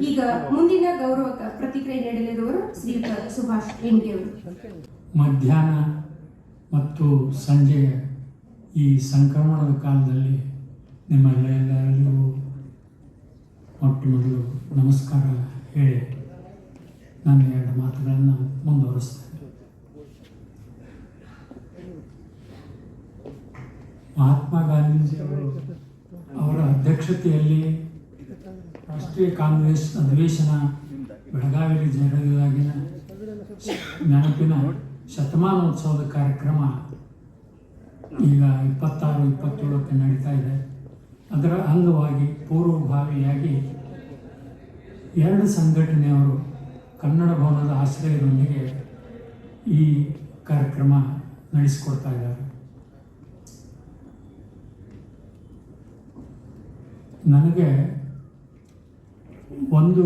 ಈಗ ಮುಂದಿನ ಗೌರವ ಪ್ರತಿಕ್ರಿಯೆ ನೀಡಲಿರುವರು ಶ್ರೀಯುತ ಸುಭಾಷ್ ಹೆಂಡಿ ಅವರು. ಮಧ್ಯಾಹ್ನ ಮತ್ತು ಸಂಜೆ ಈ ಸಂಕ್ರಮಣದ ಕಾಲದಲ್ಲಿ ನಿಮ್ಮೆಲ್ಲರಿಗೂ ಮೊಟ್ಟ ಮೊದಲು ನಮಸ್ಕಾರ ಹೇಳಿ ನನ್ನ ಎರಡು ಮಾತುಗಳನ್ನು ಮುಂದುವರಿಸ್ತೇನೆ. ಮಹಾತ್ಮ ಗಾಂಧೀಜಿಯವರು ಅವರ ಅಧ್ಯಕ್ಷತೆಯಲ್ಲಿ ರಾಷ್ಟ್ರೀಯ ಕಾಂಗ್ರೆಸ್ ಅಧಿವೇಶನ ಬೆಳಗಾವಿಯಲ್ಲಿ ಜರುಗಿದಾಗಿನ ನೆನಪಿನ ಶತಮಾನೋತ್ಸವದ ಕಾರ್ಯಕ್ರಮ ಈಗ ಇಪ್ಪತ್ತಾರು, ಇಪ್ಪತ್ತೇಳಕ್ಕೆ ನಡೀತಾ ಇದೆ. ಅದರ ಅಂಗವಾಗಿ ಪೂರ್ವಭಾವಿಯಾಗಿ ಎರಡು ಸಂಘಟನೆಯವರು ಕನ್ನಡ ಭವನದ ಆಶ್ರಯದೊಂದಿಗೆ ಈ ಕಾರ್ಯಕ್ರಮ ನಡೆಸಿಕೊಡ್ತಾ ಇದ್ದಾರೆ. ನನಗೆ ಒಂದು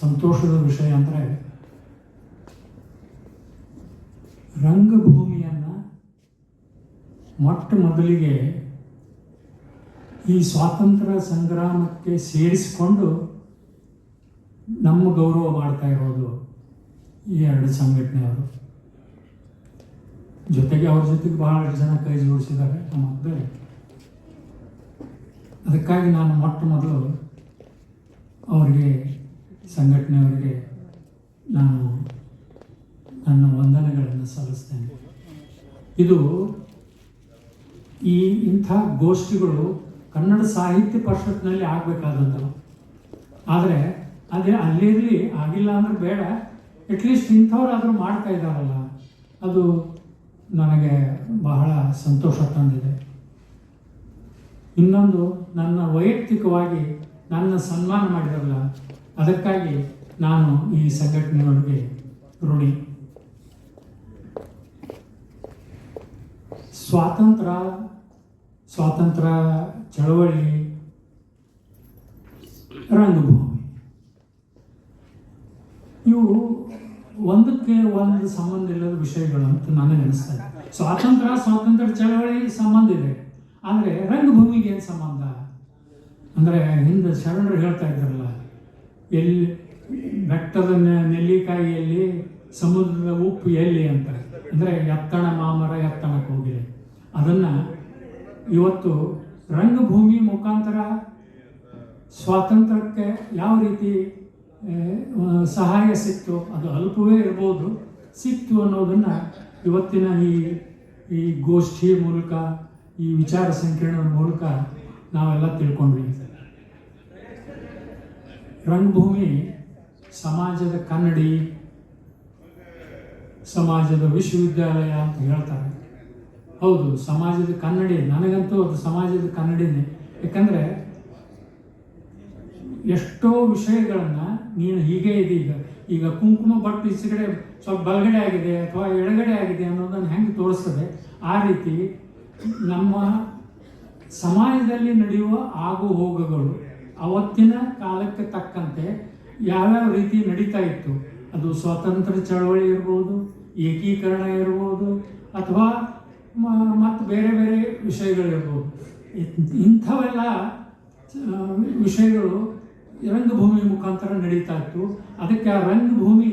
ಸಂತೋಷದ ವಿಷಯ ಅಂದರೆ ರಂಗಭೂಮಿಯನ್ನು ಮೊಟ್ಟ ಮೊದಲಿಗೆ ಈ ಸ್ವಾತಂತ್ರ್ಯ ಸಂಗ್ರಾಮಕ್ಕೆ ಸೇರಿಸಿಕೊಂಡು ನಮ್ಮ ಗೌರವ ಮಾಡ್ತಾ ಇರೋದು ಈ ಎರಡು ಸಂಘಟನೆಯವರು. ಜೊತೆಗೆ ಅವ್ರ ಜೊತೆಗೆ ಬಹಳಷ್ಟು ಜನ ಕೈ ಜೋಡಿಸಿದ್ದಾರೆ ನಮ್ಮ ಅದಕ್ಕಾಗಿ ನಾನು ಮೊಟ್ಟ ಮೊದಲು ಅವರಿಗೆ, ಸಂಘಟನೆಯವರಿಗೆ ನಾನು ನನ್ನ ವಂದನೆಗಳನ್ನು ಸಲ್ಲಿಸ್ತೇನೆ. ಇದು ಈ ಇಂಥ ಗೋಷ್ಠಿಗಳು ಕನ್ನಡ ಸಾಹಿತ್ಯ ಪರಿಷತ್ನಲ್ಲಿ ಆಗಬೇಕಾದಂಥ ಆದರೆ ಅದೇ ಅಲ್ಲಿರಲಿ ಆಗಿಲ್ಲ ಅಂದ್ರೆ ಬೇಡ. ಅಟ್ಲೀಸ್ಟ್ ಇಂಥವ್ರಾದರೂ ಮಾಡ್ತಾ ಇದ್ದಾರಲ್ಲ. ಅದು ನನಗೆ ಬಹಳ ಸಂತೋಷ ತಂದಿದೆ. ಇನ್ನೊಂದು, ನನ್ನ ವೈಯಕ್ತಿಕವಾಗಿ ನನ್ನ ಸನ್ಮಾನ ಮಾಡಿದಾರಲ್ಲ ಅದಕ್ಕಾಗಿ ನಾನು ಈ ಸಂಘಟನೆಯೊಳಗೆ ಋಣಿ. ಸ್ವಾತಂತ್ರ್ಯ ಸ್ವಾತಂತ್ರ್ಯ ಚಳವಳಿ, ರಂಗಭೂಮಿ. ಇವು ಒಂದಕ್ಕೆ ಒಂದು ಸಂಬಂಧ ಇಲ್ಲದ ವಿಷಯಗಳು ಅಂತ ನನಗೆ ಅನಿಸ್ತದೆ ಸ್ವಾತಂತ್ರ್ಯ ಸ್ವಾತಂತ್ರ್ಯ ಚಳವಳಿ ಸಂಬಂಧ ಇದೆ. ಆದರೆ ರಂಗಭೂಮಿಗೆ ಏನು ಸಂಬಂಧ? ಅಂದರೆ ಹಿಂದೆ ಶರಣರು ಹೇಳ್ತಾ ಇದ್ದಾರಲ್ಲ ಎಲ್ಲಿ ಬೆಟ್ಟದ ನೆಲ್ಲಿಕಾಯಿಯಲ್ಲಿ ಸಮುದ್ರದ ಉಪ್ಪು ಎಲ್ಲಿ ಅಂತ. ಅಂದರೆ ಎತ್ತಣ ಮಾಮರ ಎತ್ತಣಕ್ಕೆ ಹೋಗಿದೆ. ಅದನ್ನು ಇವತ್ತು ರಂಗಭೂಮಿ ಮುಖಾಂತರ ಸ್ವಾತಂತ್ರ್ಯಕ್ಕೆ ಯಾವ ರೀತಿ ಸಹಾಯ ಸಿಕ್ತು, ಅದು ಅಲ್ಪವೇ ಇರ್ಬೋದು, ಸಿಕ್ತು ಅನ್ನೋದನ್ನು ಇವತ್ತಿನ ಈ ಈ ಗೋಷ್ಠಿ ಮೂಲಕ, ಈ ವಿಚಾರ ಸಂಕೀರ್ಣದ ಮೂಲಕ ನಾವೆಲ್ಲ ತಿಳ್ಕೊಂಡ್ವಿ. ರಂಗಭೂಮಿ, ಸಮಾಜದ ಕನ್ನಡಿ, ಸಮಾಜದ ವಿಶ್ವವಿದ್ಯಾಲಯ ಅಂತ ಹೇಳ್ತಾರೆ. ಹೌದು, ಸಮಾಜದ ಕನ್ನಡಿ, ನನಗಂತೂ ಅದು ಸಮಾಜದ ಕನ್ನಡಿನೇ. ಯಾಕಂದರೆ ಎಷ್ಟೋ ವಿಷಯಗಳನ್ನು ನೀನು ಹೀಗೆ ಇದೆ ಈಗ. ಈಗ ಕುಂಕುಮ ಬಟ್ಟು ಈಚೆಗಡೆ ಸ್ವಲ್ಪ ಬಲಗಡೆ ಆಗಿದೆ ಅಥವಾ ಎಡಗಡೆ ಆಗಿದೆ ಅನ್ನೋದನ್ನು ಹೆಂಗೆ ತೋರಿಸ್ತದೆ? ಆ ರೀತಿ ನಮ್ಮ ಸಮಾಜದಲ್ಲಿ ನಡೆಯುವ ಆಗು ಹೋಗುಗಳು ಅವತ್ತಿನ ಕಾಲಕ್ಕೆ ತಕ್ಕಂತೆ ಯಾವ್ಯಾವ ರೀತಿ ನಡೀತಾ ಇತ್ತು? ಅದು ಸ್ವಾತಂತ್ರ್ಯ ಚಳವಳಿ ಇರ್ಬೋದು, ಏಕೀಕರಣ ಇರ್ಬೋದು, ಅಥವಾ ಮತ್ತು ಬೇರೆ ಬೇರೆ ವಿಷಯಗಳಿರ್ಬೋದು ಇಂಥವೆಲ್ಲ ವಿಷಯಗಳು ರಂಗಭೂಮಿ ಮುಖಾಂತರ ನಡೀತಾ ಇತ್ತು. ಅದಕ್ಕೆ ಆ ರಂಗಭೂಮಿ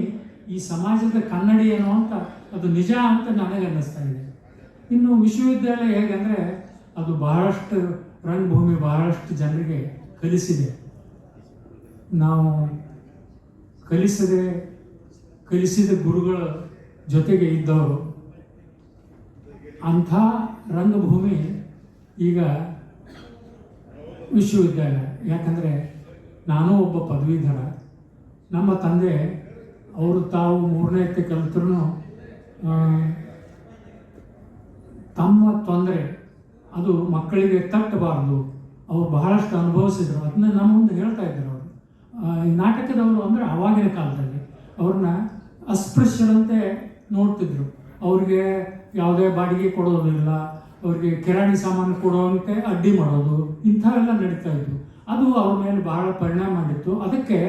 ಈ ಸಮಾಜದ ಕನ್ನಡಿ ಏನು ಅಂತ ಅದು ನಿಜ ಅಂತ ನನಗೆ ಅನ್ನಿಸ್ತಾ ಇದೆ. ಇನ್ನು ವಿಶ್ವವಿದ್ಯಾಲಯ ಹೇಗೆಂದರೆ ಅದು ಬಹಳಷ್ಟು ರಂಗಭೂಮಿ, ಬಹಳಷ್ಟು ಜನರಿಗೆ ಕಲಿಸಿದೆ. ನಾವು ಕಲಿಸದೆ, ಕಲಿಸಿದ ಗುರುಗಳ ಜೊತೆಗೆ ಇದ್ದವರು. ಅಂಥ ರಂಗಭೂಮಿ ಈಗ ವಿಶ್ವವಿದ್ಯಾಲಯ. ಯಾಕಂದರೆ ನಾನು ಒಬ್ಬ ಪದವೀಧರ. ನಮ್ಮ ತಂದೆ, ಅವರು ತಾವು ಮೂರನೇ ಕಲಿತರೂ ತಮ್ಮ ತೊಂದರೆ, ಅದು ಮಕ್ಕಳಿಗೆ ತಟ್ಟಬಾರ್ದು. ಅವ್ರು ಬಹಳಷ್ಟು ಅನುಭವಿಸಿದ್ರು. ಅದನ್ನ ನಮ್ಮ ಮುಂದೆ ಹೇಳ್ತಾ ಇದ್ರು ಅವರು. ಈ ನಾಟಕದವರು ಅಂದರೆ ಆವಾಗಿನ ಕಾಲದಲ್ಲಿ ಅವ್ರನ್ನ ಅಸ್ಪೃಶ್ಯರಂತೆ ನೋಡ್ತಿದ್ರು. ಅವ್ರಿಗೆ ಯಾವುದೇ ಬಾಡಿಗೆ ಕೊಡೋದಿಲ್ಲ ಅವ್ರಿಗೆ ಕಿರಾಣಿ ಸಾಮಾನು ಕೊಡೋಂತೆ ಅಡ್ಡಿ ಮಾಡೋದು, ಇಂಥವೆಲ್ಲ ನಡೀತಾ ಇದ್ವು. ಅದು ಅವ್ರ ಮೇಲೆ ಬಹಳ ಪರಿಣಾಮ ಆಗಿತ್ತು. ಅದಕ್ಕೆ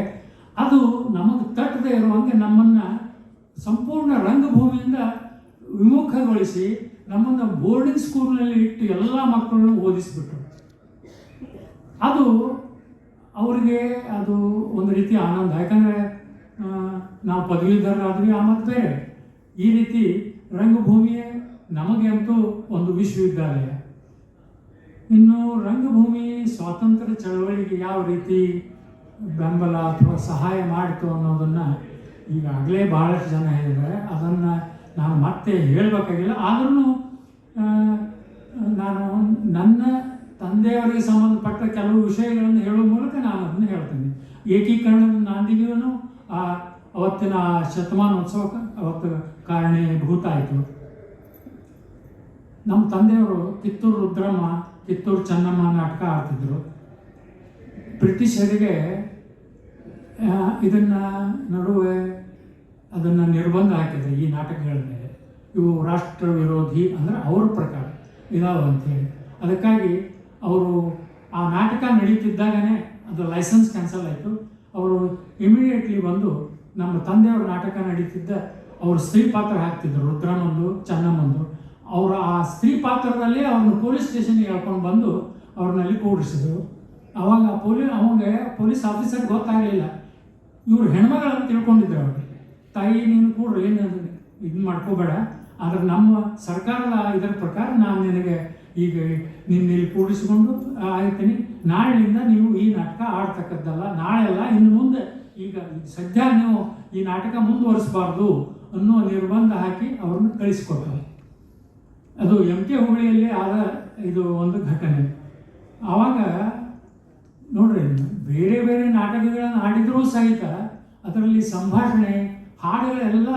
ಅದು ನಮಗೆ ತಟ್ಟದೆ ಇರುವಂಗೆ ನಮ್ಮನ್ನು ಸಂಪೂರ್ಣ ರಂಗಭೂಮಿಯಿಂದ ವಿಮುಖಗೊಳಿಸಿ ನಮ್ಮನ್ನು ಬೋರ್ಡಿಂಗ್ ಸ್ಕೂಲ್ನಲ್ಲಿ ಇಟ್ಟು ಎಲ್ಲ ಮಕ್ಕಳನ್ನು ಓದಿಸ್ಬಿಟ್ರು. ಅದು ಅವರಿಗೆ ಅದು ಒಂದು ರೀತಿ ಆನಂದ. ಯಾಕಂದರೆ ನಾವು ಪದವೀಧರರಾದ್ವಿ, ಆ ಮತ್ತು ಬೇರೆ. ಈ ರೀತಿ ರಂಗಭೂಮಿಯೇ ನಮಗೆ ಅಂತೂ ಒಂದು ವಿಶ್ವವಿದ್ಯಾಲಯ. ಇನ್ನು ರಂಗಭೂಮಿ ಸ್ವಾತಂತ್ರ್ಯ ಚಳವಳಿಗೆ ಯಾವ ರೀತಿ ಬೆಂಬಲ ಅಥವಾ ಸಹಾಯ ಮಾಡಿತು ಅನ್ನೋದನ್ನು ಈಗಾಗಲೇ ಭಾಳಷ್ಟು ಜನ ಹೇಳಿದ್ದಾರೆ. ಅದನ್ನು ನಾನು ಮತ್ತೆ ಹೇಳಬೇಕಾಗಿಲ್ಲ. ಆದ್ರೂ ನಾನು ನನ್ನ ತಂದೆಯವರಿಗೆ ಸಂಬಂಧಪಟ್ಟ ಕೆಲವು ವಿಷಯಗಳನ್ನು ಹೇಳುವ ಮೂಲಕ ನಾನು ಅದನ್ನು ಹೇಳ್ತೀನಿ. ಏಕೀಕರಣದ ನಾಂದಿಗೂ ಆ ಅವತ್ತಿನ ಶತಮಾನೋತ್ಸವಕ್ಕೆ ಅವತ್ತು ಕಾರಣೀಭೂತ ಆಯಿತು ನಮ್ಮ ತಂದೆಯವರು ಕಿತ್ತೂರು ರುದ್ರಮ್ಮ, ಕಿತ್ತೂರು ಚೆನ್ನಮ್ಮ ನಾಟಕ ಆಡ್ತಿದ್ರು. ಬ್ರಿಟಿಷರಿಗೆ ಇದನ್ನು ನಡುವೆ ಅದನ್ನು ನಿರ್ಬಂಧ ಹಾಕಿದ್ರು ಈ ನಾಟಕಗಳ ಮೇಲೆ. ಇವು ರಾಷ್ಟ್ರ ವಿರೋಧಿ ಅಂದರೆ ಅವ್ರ ಪ್ರಕಾರ ಇದಾವ ಅಂತೇಳಿ ಅದಕ್ಕಾಗಿ ಅವರು ಆ ನಾಟಕ ನಡೀತಿದ್ದಾಗನೇ ಅದು ಲೈಸೆನ್ಸ್ ಕ್ಯಾನ್ಸಲ್ ಆಯಿತು. ಅವರು ಇಮಿಡಿಯೇಟ್ಲಿ ಬಂದು ನಮ್ಮ ತಂದೆಯವ್ರ ನಾಟಕ ನಡೀತಿದ್ದ, ಅವರು ಸ್ತ್ರೀ ಪಾತ್ರ ಹಾಕ್ತಿದ್ದರು ರುದ್ರನೊಂದು ಚೆನ್ನಮ್ಮಂದು ಅವರು ಆ ಸ್ತ್ರೀ ಪಾತ್ರದಲ್ಲಿ ಅವ್ರನ್ನ ಪೊಲೀಸ್ ಸ್ಟೇಷನ್ಗೆ ಹೇಳ್ಕೊಂಡು ಬಂದು ಅವ್ರನ್ನಲ್ಲಿ ಕೂಡಿಸಿದ್ರು ಅವಾಗ ಪೊಲೀಸ್ ಅವಂಗೆ ಪೊಲೀಸ್ ಆಫೀಸರ್ ಗೊತ್ತಾಗಲಿಲ್ಲ. ಇವರು ಹೆಣ್ಮಗಳನ್ನು ತಿಳ್ಕೊಂಡಿದ್ರು ಅವ್ರಿಗೆ. ತಾಯಿ, ನೀನು ಕೂಡ್ರಿ ಏನು ಇದು ಮಾಡ್ಕೋಬೇಡ. ಆದರೆ ನಮ್ಮ ಸರ್ಕಾರದ ಇದರ ಪ್ರಕಾರ ನಾನು ನಿನಗೆ ಈಗ ನಿನ್ನ ಇಲ್ಲಿ ಕೂಡಿಸ್ಕೊಂಡು ಆಯ್ತೀನಿ. ನಾಳೆಯಿಂದ ನೀವು ಈ ನಾಟಕ ಆಡ್ತಕ್ಕದ್ದಲ್ಲ. ನಾಳೆ ಅಲ್ಲ ಇನ್ನು ಮುಂದೆ. ಈಗ ಸದ್ಯ ನೀವು ಈ ನಾಟಕ ಮುಂದುವರಿಸಬಾರ್ದು ಅನ್ನೋ ನಿರ್ಬಂಧ ಹಾಕಿ ಅವ್ರನ್ನ ಕಳಿಸ್ಕೊಡ್ತಾರೆ ಅದು ಎಂ ಕೆ ಹುಬ್ಬಳ್ಳಿಯಲ್ಲಿ ಆದ ಇದು ಒಂದು ಘಟನೆ. ಆವಾಗ ನೋಡ್ರಿ, ಬೇರೆ ಬೇರೆ ನಾಟಕಗಳನ್ನು ಆಡಿದರೂ ಸಹಿತ ಅದರಲ್ಲಿ ಸಂಭಾಷಣೆ, ಹಾಡುಗಳೆಲ್ಲ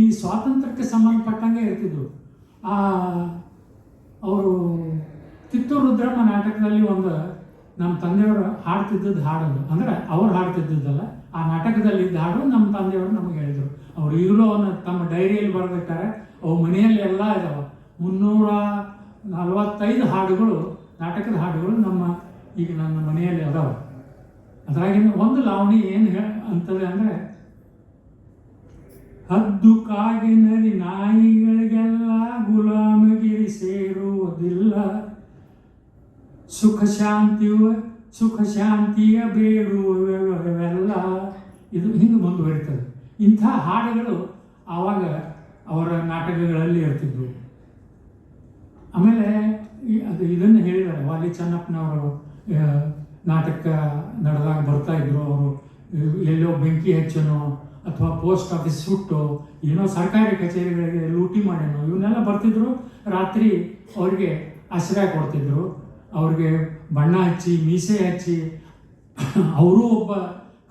ಈ ಸ್ವಾತಂತ್ರ್ಯಕ್ಕೆ ಸಂಬಂಧಪಟ್ಟಂಗೆ ಇರ್ತಿದ್ವು. ಆ ಅವರು ಕಿತ್ತೂರು ರುದ್ರಮ್ಮ ನಾಟಕದಲ್ಲಿ ಒಂದು ನಮ್ಮ ತಂದೆಯವರು ಹಾಡ್ತಿದ್ದದ್ದು ಹಾಡೋದು. ಅಂದರೆ ಅವ್ರು ಹಾಡ್ತಿದ್ದದ್ದಲ್ಲ, ಆ ನಾಟಕದಲ್ಲಿ ಇದ್ದ ಹಾಡು ನಮ್ಮ ತಂದೆಯವರು ನಮಗೆ ಹೇಳಿದರು. ಅವ್ರು ಈಗಲೂ ಅವನ್ನ ತಮ್ಮ ಡೈರಿಯಲ್ಲಿ ಬರೆದಿರ್ತಾರೆ. ಅವು ಮನೆಯಲ್ಲಿ ಎಲ್ಲ ಇದಾವೆ. ಮುನ್ನೂರ ನಲವತ್ತೈದು ಹಾಡುಗಳು, ನಾಟಕದ ಹಾಡುಗಳು ನಮ್ಮ ಈಗ ನನ್ನ ಮನೆಯಲ್ಲಿ ಅದಾವೆ. ಅದರಾಗಿನ ಒಂದು ಲಾವಣಿ ಏನು ಅಂತದೆ ಅಂದರೆ ಹದ್ದು ಕಾಗಿನರಿ ನಾಯಿಗಳಿಗೆಲ್ಲ ಸುಖ ಶಾಂತಿಯು, ಸುಖ ಶಾಂತಿಯ ಬೇಡುವೆಲ್ಲ ಇದು ಹಿಂಗೆ ಮುಂದುವರಿತದೆ. ಇಂಥ ಹಾಡುಗಳು ಆವಾಗ ಅವರ ನಾಟಕಗಳಲ್ಲಿ ಇರ್ತಿದ್ವು. ಆಮೇಲೆ ಅದು ಇದನ್ನು ಹೇಳಿದ್ದಾರೆ. ವಾಲಿ ಚನ್ನಪ್ಪನವರು ನಾಟಕ ನಡೆದಾಗ ಬರ್ತಾ ಇದ್ರು ಅವರು. ಎಲ್ಲೋ ಬೆಂಕಿ ಹಚ್ಚನೋ ಅಥವಾ ಪೋಸ್ಟ್ ಆಫೀಸ್ ಸುಟ್ಟು ಏನೋ ಸರ್ಕಾರಿ ಕಚೇರಿಗಳಿಗೆ ಲೂಟಿ ಮಾಡ್ಯನೋ, ಇವನ್ನೆಲ್ಲ ಬರ್ತಿದ್ರು. ರಾತ್ರಿ ಅವ್ರಿಗೆ ಆಶ್ರಯ ಕೊಡ್ತಿದ್ರು. ಅವ್ರಿಗೆ ಬಣ್ಣ ಹಚ್ಚಿ, ಮೀಸೆ ಹಚ್ಚಿ, ಅವರು ಒಬ್ಬ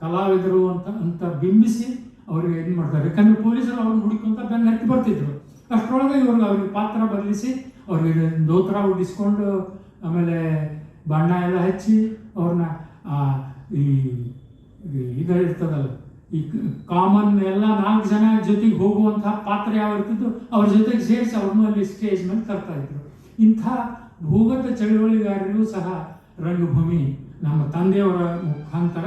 ಕಲಾವಿದರು ಅಂತ ಅಂತ ಬಿಂಬಿಸಿ ಅವ್ರಿಗೆ ಇದು ಮಾಡ್ತಾರೆ. ಯಾಕಂದರೆ ಪೊಲೀಸರು ಅವ್ರನ್ನ ಹುಡುಕೊಂತ ಬೆನ್ನ ಹತ್ತಿ ಬರ್ತಿದ್ರು. ಅಷ್ಟರೊಳಗೆ ಇವ್ರಿಗೆ ಅವ್ರಿಗೆ ಪಾತ್ರ ಬದಲಿಸಿ ಅವ್ರಿಗೆ ದೋತ್ರ ಉಡಿಸ್ಕೊಂಡು, ಆಮೇಲೆ ಬಣ್ಣ ಎಲ್ಲ ಹಚ್ಚಿ ಅವ್ರನ್ನ ಈ ಇದು ಇರ್ತದಲ್ಲ, ಈ ಕಾಮನ್ ಎಲ್ಲ ನಾಲ್ಕು ಜನ ಜೊತೆಗೆ ಹೋಗುವಂತಹ ಪಾತ್ರ ಯಾವ ಇರ್ತಿದ್ದು ಅವ್ರ ಜೊತೆಗೆ ಸೇರಿಸಿ ಅವ್ರನ್ನೂ ಅಲ್ಲಿ ಸ್ಟೇಜ್ ಮೇಲೆ ತರ್ತಾ ಇದ್ರು. ಇಂಥ ಭೂಗತ ಚಳುವಳಿಗಾರರಿಗೂ ಸಹ ರಂಗಭೂಮಿ ನಮ್ಮ ತಂದೆಯವರ ಮುಖಾಂತರ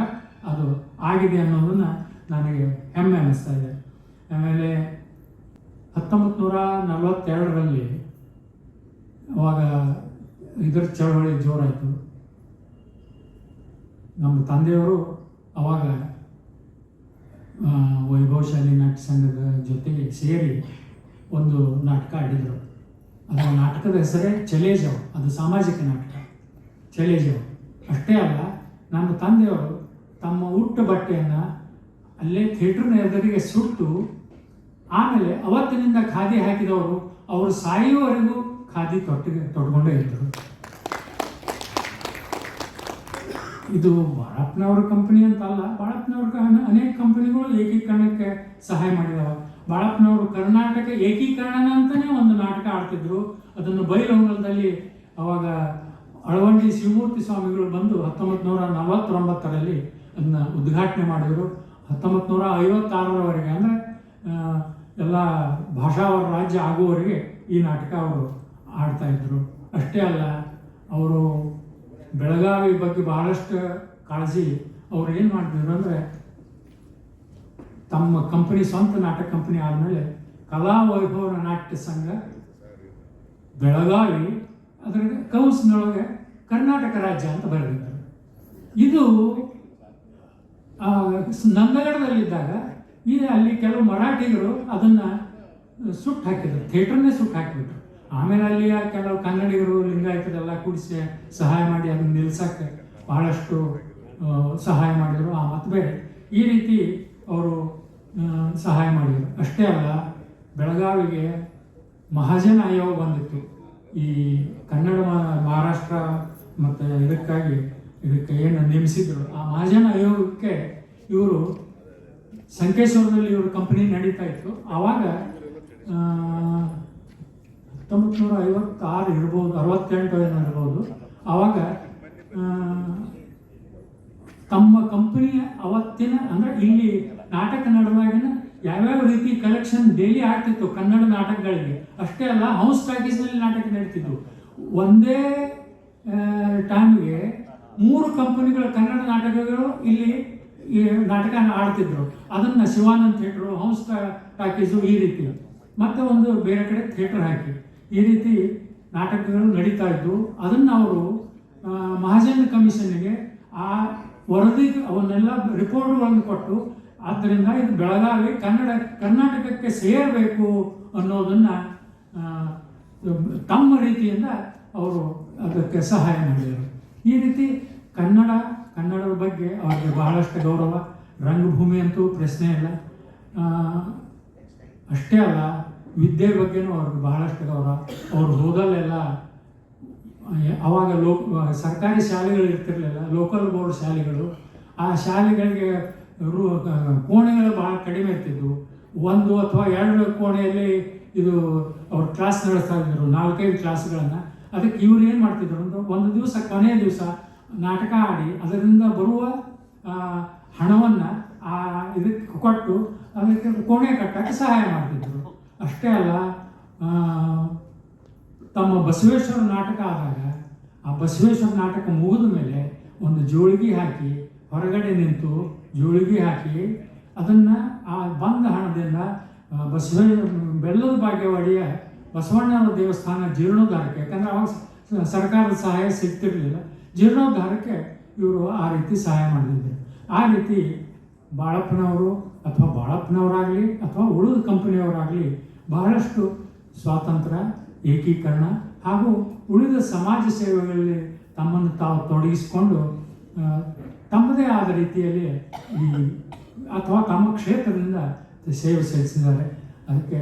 ಅದು ಆಗಿದೆ ಅನ್ನೋದನ್ನ ನನಗೆ ಹೆಮ್ಮೆ ಅನ್ನಿಸ್ತಾ ಇದೆ. ಆಮೇಲೆ ಹತ್ತೊಂಬತ್ತು ನೂರ ನಲವತ್ತೆರಡರಲ್ಲಿ ಅವಾಗ ಇದರ ಚಳವಳಿ ಜೋರಾಯಿತು. ನಮ್ಮ ತಂದೆಯವರು ಅವಾಗ ವೈಭವಶಾಲಿ ನಾಟ್ಯ ಸಂಘದ ಜೊತೆಗೆ ಸೇರಿ ಒಂದು ನಾಟಕ ಆಡಿದರು. ಅದರ ನಾಟಕದ ಹೆಸರೇ ಚಲೇಜವ್ ಅದು ಸಾಮಾಜಿಕ ನಾಟಕ. ಚಲೇಜವ್ ಅಷ್ಟೇ ಅಲ್ಲ, ನಮ್ಮ ತಂದೆಯವರು ತಮ್ಮ ಹುಟ್ಟು ಬಟ್ಟೆಯನ್ನು ಅಲ್ಲೇ ಥಿಯೇಟ್ರ್ ಎದುರಿಗೆ ಸುಟ್ಟು, ಆಮೇಲೆ ಅವತ್ತಿನಿಂದ ಖಾದಿ ಹಾಕಿದವರು ಅವರು ಸಾಯುವವರೆಗೂ ಖಾದಿ ತೊಟ್ಟಿಗೆ ತೊಡ್ಕೊಂಡೇ ಇದ್ದರು ಇದು ಬಾಳಪ್ಪನವ್ರ ಕಂಪನಿ ಅಂತ ಅಲ್ಲ ಬಾಳಪ್ಪನವ್ರ ಅನೇಕ ಕಂಪನಿಗಳು ಏಕೀಕರಣಕ್ಕೆ ಸಹಾಯ ಮಾಡಿದಾವೆ. ಬಾಳಪ್ಪನವರು ಕರ್ನಾಟಕ ಏಕೀಕರಣ ಅಂತಲೇ ಒಂದು ನಾಟಕ ಆಡ್ತಿದ್ರು. ಅದನ್ನು ಬೈಲಹೊಂಗಲದಲ್ಲಿ ಅವಾಗ ಅಳವಂಡಿ ಶಿವಮೂರ್ತಿ ಸ್ವಾಮಿಗಳು ಬಂದು ಹತ್ತೊಂಬತ್ತು ನೂರ ನಲವತ್ತೊಂಬತ್ತರಲ್ಲಿ ಅದನ್ನ ಉದ್ಘಾಟನೆ ಮಾಡಿದರು. ಹತ್ತೊಂಬತ್ತು ನೂರ ಐವತ್ತಾರರವರೆಗೆ ಅಂದರೆ ಎಲ್ಲ ಭಾಷಾವರ ರಾಜ್ಯ ಆಗುವವರೆಗೆ ಈ ನಾಟಕ ಅವರು ಆಡ್ತಾ ಇದ್ರು. ಅಷ್ಟೇ ಅಲ್ಲ, ಅವರು ಬೆಳಗಾವಿ ಬಗ್ಗೆ ಬಹಳಷ್ಟು ಕಾಳಜಿ ಅವ್ರು ಏನು ಮಾಡ್ತಿದ್ರು ಅಂದರೆ ತಮ್ಮ ಕಂಪನಿ, ಸ್ವಂತ ನಾಟಕ ಕಂಪನಿ ಆದಮೇಲೆ ಕಲಾ ವೈಭವ ನಾಟ್ಯ ಸಂಘ ಬೆಳಗಾವಿ ಅದರ ಕೌಸ್ನೊಳಗೆ ಕರ್ನಾಟಕ ರಾಜ್ಯ ಅಂತ ಬರೆದಿದ್ದಾರೆ. ಇದು ನಂದಗಡದಲ್ಲಿದ್ದಾಗ ಈ ಅಲ್ಲಿ ಕೆಲವು ಮರಾಠಿಗರು ಅದನ್ನ ಸುಟ್ಟು ಹಾಕಿದ್ರು, ಥಿಯೇಟರ್ನೇ ಸುಟ್ಟು ಹಾಕಿಬಿಟ್ರು. ಆಮೇಲೆ ಅಲ್ಲಿ ಕೆಲವು ಕನ್ನಡಿಗರು ಲಿಂಗಾಯತರೆಲ್ಲ ಕೂಡಿಸಿ ಸಹಾಯ ಮಾಡಿ ಅದನ್ನ ನಿಲ್ಸಕ್ಕೆ ಬಹಳಷ್ಟು ಸಹಾಯ ಮಾಡಿದರು. ಆ, ಮತ್ತು ಬೇರೆ. ಈ ರೀತಿ ಅವರು ಸಹಾಯ ಮಾಡಿದರು. ಅಷ್ಟೇ ಅಲ್ಲ, ಬೆಳಗಾವಿಗೆ ಮಹಾಜನ ಆಯೋಗ ಬಂದಿತ್ತು. ಈ ಕನ್ನಡ ಮಹಾರಾಷ್ಟ್ರ ಮತ್ತು ಇದಕ್ಕಾಗಿ ಇದಕ್ಕೆ ಏನು ನೇಮಿಸಿದ್ರು. ಆ ಮಹಾಜನ ಆಯೋಗಕ್ಕೆ ಇವರು ಸಂಕೇಶ್ವರದಲ್ಲಿ ಇವರು ಕಂಪನಿ ನಡೀತಾ ಇತ್ತು. ಆವಾಗ ಹತ್ತೊಂಬತ್ತು ನೂರ ಐವತ್ತಾರು ಇರ್ಬೋದು, ಅರವತ್ತೆಂಟು ಏನೋ ಇರ್ಬೋದು. ಆವಾಗ ತಮ್ಮ ಕಂಪ್ನಿಯ ಅವತ್ತಿನ, ಅಂದ್ರೆ ಇಲ್ಲಿ ನಾಟಕ ನಡುವಾಗಿನ ಯಾವ್ಯಾವ ರೀತಿ ಕಲೆಕ್ಷನ್ ಡೈಲಿ ಆಗ್ತಿತ್ತು ಕನ್ನಡ ನಾಟಕಗಳಿಗೆ, ಅಷ್ಟೇ ಅಲ್ಲ ಹೌಸ್ ಟಾಕೀಸ್ನಲ್ಲಿ ನಾಟಕ ನಡೀತಿದ್ವು ಒಂದೇ ಟೈಮ್ಗೆ ಮೂರು ಕಂಪನಿಗಳ ಕನ್ನಡ ನಾಟಕಗಳು ಇಲ್ಲಿ, ಈ ನಾಟಕ ಆಡ್ತಿದ್ರು. ಅದನ್ನ ಶಿವಾನಂದ್ ಥಿಯೇಟ್ರು ಹೌಸ್ ಟಾಕೀಸು ಈ ರೀತಿ. ಮತ್ತೆ ಒಂದು ಬೇರೆ ಕಡೆ ಥಿಯೇಟರ್ ಹಾಕಿ. ಈ ರೀತಿ ನಾಟಕಗಳು ನಡೀತಾ ಇದ್ವು. ಅದನ್ನು ಅವರು ಮಹಾಜನ್ ಕಮಿಷನ್ಗೆ ಆ ವರದಿ ಅವನ್ನೆಲ್ಲ ರಿಪೋರ್ಟ್ಗಳನ್ನು ಕೊಟ್ಟು ಆದ್ದರಿಂದ ಇದು ಬೆಳಗಾವಿ ಕನ್ನಡ, ಕರ್ನಾಟಕಕ್ಕೆ ಸೇರಬೇಕು ಅನ್ನೋದನ್ನ ತಮ್ಮ ರೀತಿಯಿಂದ ಅವರು ಅದಕ್ಕೆ ಸಹಾಯ ಮಾಡಿದರು. ಈ ರೀತಿ ಕನ್ನಡ, ಕನ್ನಡದ ಬಗ್ಗೆ ಅವರಿಗೆ ಬಹಳಷ್ಟು ಗೌರವ. ರಂಗಭೂಮಿ ಅಂತೂ ಪ್ರಶ್ನೆ ಇಲ್ಲ. ಅಷ್ಟೇ ಅಲ್ಲ, ವಿದ್ಯೆ ಬಗ್ಗೆನೂ ಅವ್ರಿಗೆ ಬಹಳಷ್ಟು ಗೌರವ. ಅವ್ರು ಹೋದಲ್ಲೆಲ್ಲ, ಅವಾಗ ಲೋ ಸರ್ಕಾರಿ ಶಾಲೆಗಳು ಇರ್ತಿರ್ಲಿಲ್ಲ, ಲೋಕಲ್ ಬೋರ್ಡ್ ಶಾಲೆಗಳು. ಆ ಶಾಲೆಗಳಿಗೆ ರು ಕೋಣೆಗಳು ಬಹಳ ಕಡಿಮೆ ಇರ್ತಿದ್ವು. ಒಂದು ಅಥವಾ ಎರಡು ಕೋಣೆಯಲ್ಲಿ ಇದು ಅವ್ರು ಕ್ಲಾಸ್ ನಡೆಸ್ತಾ ಇದ್ರು, ನಾಲ್ಕೈದು ಕ್ಲಾಸ್ಗಳನ್ನು ಅದಕ್ಕೆ ಇವ್ರು ಏನು ಮಾಡ್ತಿದ್ರು ಅಂದ್ರೆ ಒಂದು ದಿವಸ, ಕೊನೆಯ ದಿವಸ ನಾಟಕ ಆಡಿ ಅದರಿಂದ ಬರುವ ಹಣವನ್ನು ಆ ಇದಕ್ಕೆ ಕೊಟ್ಟು ಅದಕ್ಕೆ ಕೋಣೆ ಕಟ್ಟಕ್ಕೆ ಸಹಾಯ ಮಾಡ್ತಿದ್ರು. ಅಷ್ಟೇ ಅಲ್ಲ ತಮ್ಮ ಬಸವೇಶ್ವರ ನಾಟಕ ಆದಾಗ ಆ ಬಸವೇಶ್ವರ ನಾಟಕ ಮುಗಿದ ಮೇಲೆ ಒಂದು ಜೋಳಿಗೆ ಹಾಕಿ ಹೊರಗಡೆ ನಿಂತು ಜೋಳಿಗೆ ಹಾಕಿ ಅದನ್ನು ಆ ಬಂದ ಹಣದಿಂದ ಬಸವೇ ಬೆಲ್ಲದ ಭಾಗ್ಯವಾಡಿಯ ಬಸವಣ್ಣನ ದೇವಸ್ಥಾನ ಜೀರ್ಣೋದ್ಧಾರಕ್ಕೆ, ಯಾಕಂದರೆ ಅವಾಗ ಸರ್ಕಾರದ ಸಹಾಯ ಸಿಗ್ತಿರಲಿಲ್ಲ. ಜೀರ್ಣೋದ್ಧಾರಕ್ಕೆ ಇವರು ಆ ರೀತಿ ಸಹಾಯ ಮಾಡಿದ್ರು. ಆ ರೀತಿ ಬಾಳಪ್ಪನವರು ಅಥವಾ ಬಾಳಪ್ಪನವರಾಗಲಿ ಅಥವಾ ಉಳಿದ ಕಂಪನಿಯವರಾಗಲಿ ಬಹಳಷ್ಟು ಸ್ವಾತಂತ್ರ್ಯ, ಏಕೀಕರಣ ಹಾಗೂ ಉಳಿದ ಸಮಾಜ ಸೇವೆಗಳಲ್ಲಿ ತಮ್ಮನ್ನು ತಾವು ತೊಡಗಿಸಿಕೊಂಡು ತಮ್ಮದೇ ಆದ ರೀತಿಯಲ್ಲಿ ಈ ಅಥವಾ ತಮ್ಮ ಕ್ಷೇತ್ರದಿಂದ ಸೇವೆ ಸಲ್ಲಿಸಿದ್ದಾರೆ. ಅದಕ್ಕೆ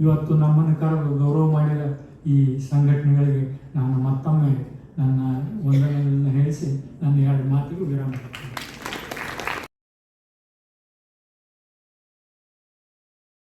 ಇವತ್ತು ನಮ್ಮನ್ನು ಕರೆದು ಗೌರವ ಮಾಡಿದ ಈ ಸಂಘಟನೆಗಳಿಗೆ ನಾನು ಮತ್ತೊಮ್ಮೆ ನನ್ನ ವಂದನೆಗಳನ್ನು ಹೇಳಿಸಿ ನನ್ನ ಎರಡು ಮಾತಿಗೂ ವಿರಾಮ